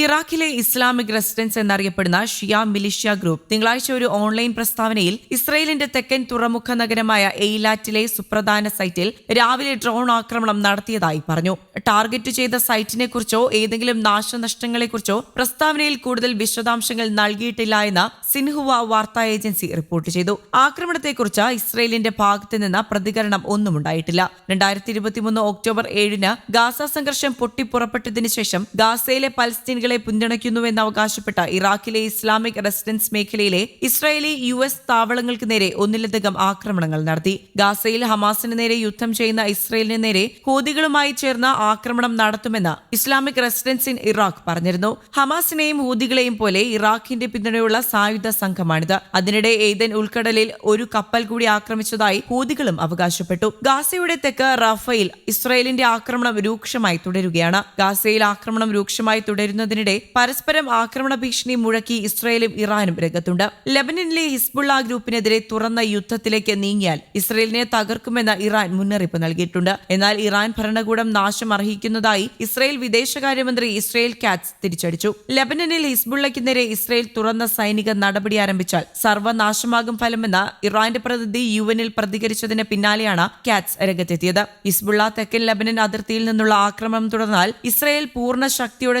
ഇറാഖിലെ Islamic residence എന്നറിയപ്പെടുന്ന ഷിയ militia group തിങ്കളാഴ്ച ഒരു ഓൺലൈൻ പ്രസ്താവനയിൽ ഇസ്രയേലിന്റെ തെക്കൻ തുറമുഖ നഗരമായ എയിലാറ്റിലെ സുപ്രധാന സൈറ്റിൽ രാവിലെ ഡ്രോൺ ആക്രമണം നടത്തിയതായി പറഞ്ഞു. ടാർഗറ്റ് ചെയ്ത സൈറ്റിനെ കുറിച്ചോ ഏതെങ്കിലും നാശനഷ്ടങ്ങളെക്കുറിച്ചോ പ്രസ്താവനയിൽ കൂടുതൽ വിശദാംശങ്ങൾ നൽകിയിട്ടില്ല എന്ന് സിൻഹുവ വാർത്താ ഏജൻസി റിപ്പോർട്ട് ചെയ്തു. ആക്രമണത്തെക്കുറിച്ച് ഇസ്രയേലിന്റെ ഭാഗത്ത് നിന്ന് പ്രതികരണം ഒന്നും ഉണ്ടായിട്ടില്ല. രണ്ടായിരത്തി ഇരുപത്തിമൂന്ന് ഒക്ടോബർ ഏഴിന് ഗാസ സംഘർഷം പൊട്ടിപ്പുറപ്പെട്ടതിനു ശേഷം ഗാസയിലെ പലസ്തീനുകളെ പിന്തുണയ്ക്കുന്നുവെന്ന് അവകാശപ്പെട്ട ഇറാഖിലെ ഇസ്ലാമിക് റെസിഡൻസ് മേഖലയിലെ ഇസ്രായേലി യു എസ് താവളങ്ങൾക്ക് നേരെ ഒന്നിലധികം ആക്രമണങ്ങൾ നടത്തി. ഗാസയിൽ ഹമാസിന് നേരെ യുദ്ധം ചെയ്യുന്ന ഇസ്രായേലിന് നേരെ ഹൂതികളുമായി ചേർന്ന ആക്രമണം നടത്തുമെന്ന് ഇസ്ലാമിക് റെസിഡൻസ് ഇൻ ഇറാഖ് പറഞ്ഞിരുന്നു. ഹമാസിനെയും ഹൂതികളെയും പോലെ ഇറാഖിന്റെ പിന്തുണയുള്ള സായുധ സംഘമാണിത്. അതിനിടെ ഏതൻ ഉൾക്കടലിൽ ഒരു കപ്പൽ കൂടി ആക്രമിച്ചതായി ഹൂതികളും അവകാശപ്പെട്ടു. ഗാസയുടെ തെക്ക് റഫയിൽ ഇസ്രായേലിന്റെ ആക്രമണം രൂക്ഷമായി തുടരുകയാണ്. ഗാസയിൽ ആക്രമണം രൂക്ഷമായി തുടരുന്നതിനിടെ പരസ്പരം ആക്രമണ ഭീഷണി മുഴക്കി ഇസ്രയേലും ഇറാനും രംഗത്തുണ്ട്. ലബനനിലെ ഹിസ്ബുള്ള ഗ്രൂപ്പിനെതിരെ തുറന്ന യുദ്ധത്തിലേക്ക് നീങ്ങിയാൽ ഇസ്രയേലിനെ തകർക്കുമെന്ന് ഇറാൻ മുന്നറിയിപ്പ് നൽകിയിട്ടുണ്ട്. എന്നാൽ ഇറാൻ ഭരണകൂടം നാശം അർഹിക്കുന്നതായി ഇസ്രയേൽ വിദേശകാര്യമന്ത്രി ഇസ്രയേൽ കാറ്റ്സ് തിരിച്ചടിച്ചു. ലബനനിൽ ഹിസ്ബുള്ളയ്ക്ക് നേരെ ഇസ്രയേൽ തുറന്ന സൈനിക നടപടി ആരംഭിച്ചാൽ സർവനാശമാകും ഫലമെന്ന് ഇറാന്റെ പ്രതിനിധി യു എനിൽ പ്രതികരിച്ചതിന് പിന്നാലെയാണ് കാറ്റ്സ് രംഗത്തെത്തിയത്. ഹിസ്ബുള്ള തെക്കൻ ലബനൻ അതിർത്തിയിൽ നിന്നുള്ള ആക്രമണം തുടർന്നാൽ ഇസ്രയേൽ പൂർണ ശക്തിയോടെ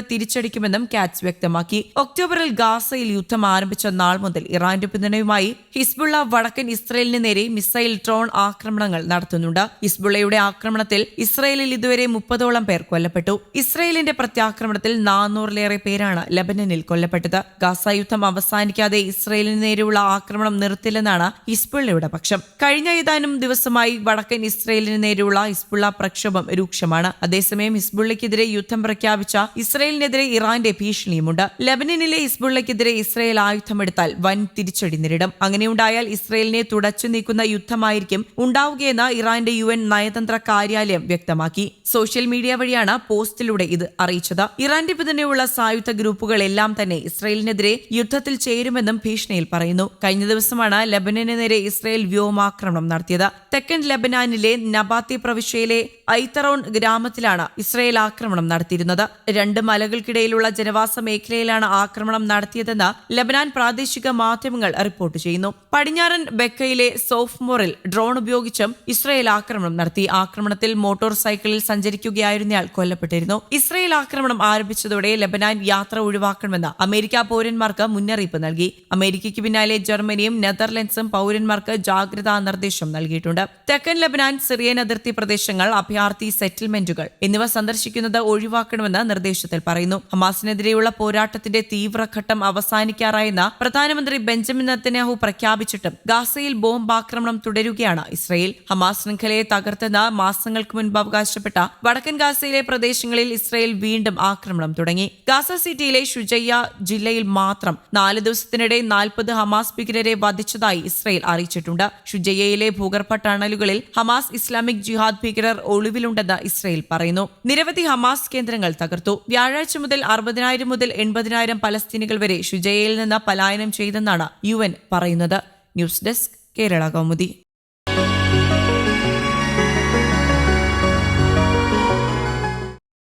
തിരിച്ചടിക്കുമെന്നും കാറ്റ്സ് വ്യക്തമാക്കി. ഒക്ടോബറിൽ ഗാസയിൽ യുദ്ധം ആരംഭിച്ച നാൾ മുതൽ ഇറാന്റെ പിന്തുണയുമായി ഹിസ്ബുള്ള വടക്കൻ ഇസ്രയേലിന് നേരെ മിസൈൽ ഡ്രോൺ ആക്രമണങ്ങൾ നടത്തുന്നുണ്ട്. ഹിസ്ബുള്ളയുടെ ആക്രമണത്തിൽ ഇസ്രയേലിൽ ഇതുവരെ മുപ്പതോളം പേർ കൊല്ലപ്പെട്ടു. ഇസ്രയേലിന്റെ പ്രത്യാക്രമണത്തിൽ നാനൂറിലേറെ പേരാണ് ലബനനിൽ കൊല്ലപ്പെട്ടത്. ഗാസ യുദ്ധം അവസാനിക്കാതെ ഇസ്രയേലിന് നേരെയുള്ള ആക്രമണം നിർത്തില്ലെന്നാണ് ഹിസ്ബുള്ളയുടെ പക്ഷം. കഴിഞ്ഞ ഏതാനും ദിവസമായി വടക്കൻ ഇസ്രയേലിന് നേരെയുള്ള ഹിസ്ബുള്ള പ്രക്ഷോഭം രൂക്ഷമാണ്. അതേസമയം ഹിസ്ബുള്ളയ്ക്കെതിരെ യുദ്ധം പ്രഖ്യാപിച്ച ഇസ്രായേലിനെതിരെ ഇറാന്റെ ഭീഷണിയുമുണ്ട്. ലബനനിലെ ഇസ്ബുള്ളയ്ക്കെതിരെ ഇസ്രയേൽ ആയുധമെടുത്താൽ വൻ തിരിച്ചടി നേരിടും. അങ്ങനെയുണ്ടായാൽ ഇസ്രയേലിനെ തുടച്ചു നീക്കുന്ന യുദ്ധമായിരിക്കും ഉണ്ടാവുകയെന്ന് ഇറാന്റെ യു എൻ നയതന്ത്ര കാര്യാലയം വ്യക്തമാക്കി. സോഷ്യൽ മീഡിയ വഴിയാണ് പോസ്റ്റിലൂടെ ഇത് അറിയിച്ചത്. ഇറാന്റെ പിന്തുണയുള്ള സായുധ ഗ്രൂപ്പുകളെല്ലാം തന്നെ ഇസ്രയേലിനെതിരെ യുദ്ധത്തിൽ ചേരുമെന്നും ഭീഷണിയിൽ പറയുന്നു. കഴിഞ്ഞ ദിവസമാണ് ലബനന് നേരെ ഇസ്രയേൽ വ്യോമാക്രമണം നടത്തിയത്. തെക്കൻ ലബനാനിലെ നബാത്തി പ്രവിശ്യയിലെ ഐത്തറോൺ ഗ്രാമത്തിലാണ് ഇസ്രയേൽ ആക്രമണം നടത്തിയിരുന്നത്. രണ്ട് മലകൾക്കിടയിലുള്ള ജനവാസ മേഖലയിലാണ് ആക്രമണം നടത്തിയതെന്ന് ലബനാൻ പ്രാദേശിക മാധ്യമങ്ങൾ റിപ്പോർട്ട് ചെയ്യുന്നു. പടിഞ്ഞാറൻ ബെക്കയിലെ സോഫ്മോറിൽ ഡ്രോൺ ഉപയോഗിച്ചും ഇസ്രയേൽ ആക്രമണം നടത്തി. ആക്രമണത്തിൽ മോട്ടോർ സൈക്കിളിൽ സഞ്ചരിക്കുകയായിരുന്നയാൾ കൊല്ലപ്പെട്ടിരുന്നു. ഇസ്രയേൽ ആക്രമണം ആരംഭിച്ചതോടെ ലബനാൻ യാത്ര ഒഴിവാക്കണമെന്ന് അമേരിക്ക പൗരന്മാർക്ക് മുന്നറിയിപ്പ് നൽകി. അമേരിക്കയ്ക്ക് പിന്നാലെ ജർമ്മനിയും നെതർലൻഡ്സും പൗരന്മാർക്ക് ജാഗ്രതാ നിർദ്ദേശം നൽകിയിട്ടുണ്ട്. തെക്കൻ ലബനാൻ സിറിയൻ അതിർത്തി പ്രദേശങ്ങൾ അഭയാർത്ഥി സെറ്റിൽമെന്റുകൾ എന്നിവ സന്ദർശിക്കുന്നത് ഒഴിവാക്കണമെന്ന് നിർദ്ദേശത്തിൽ പറയുന്നു. ഹമാസിനെതിരെയുള്ള പോരാട്ടത്തിന്റെ തീവ്രഘട്ടം അവസാനിക്കാറായെന്ന് പ്രധാനമന്ത്രി ബെഞ്ചമിൻ നത്തന്യാഹു പ്രഖ്യാപിച്ചിട്ടും ഗാസയിൽ ബോംബ് ആക്രമണം തുടരുകയാണ്. ഇസ്രയേൽ ഹമാസ് ശൃംഖലയെ തകർത്തെന്ന് മാസങ്ങൾക്ക് മുൻപ് അവകാശപ്പെട്ട വടക്കൻ ഗാസയിലെ പ്രദേശങ്ങളിൽ ഇസ്രയേൽ വീണ്ടും ആക്രമണം തുടങ്ങി. ഗാസ സിറ്റിയിലെ ഷുജയ്യ ജില്ലയിൽ മാത്രം നാല് ദിവസത്തിനിടെ നാൽപ്പത് ഹമാസ് ഭീകരരെ വധിച്ചതായി ഇസ്രയേൽ അറിയിച്ചിട്ടുണ്ട്. ഷുജയ്യയിലെ ഭൂഗർഭ ടണലുകളിൽ ഹമാസ് ഇസ്ലാമിക് ജിഹാദ് ഭീകരർ ഒളിവിലുണ്ടെന്ന് ഇസ്രയേൽ പറയുന്നു. നിരവധി ഹമാസ് കേന്ദ്രങ്ങൾ തകർത്തു. വ്യാഴാഴ്ച മുതൽ അറുപതിനായിരം മുതൽ എൺപതിനായിരം പലസ്തീനികൾ വരെ ഷുജയയിൽ നിന്ന് പലായനം ചെയ്തെന്നാണ് യു പറയുന്നത്. News desk Kerala Kaumudi.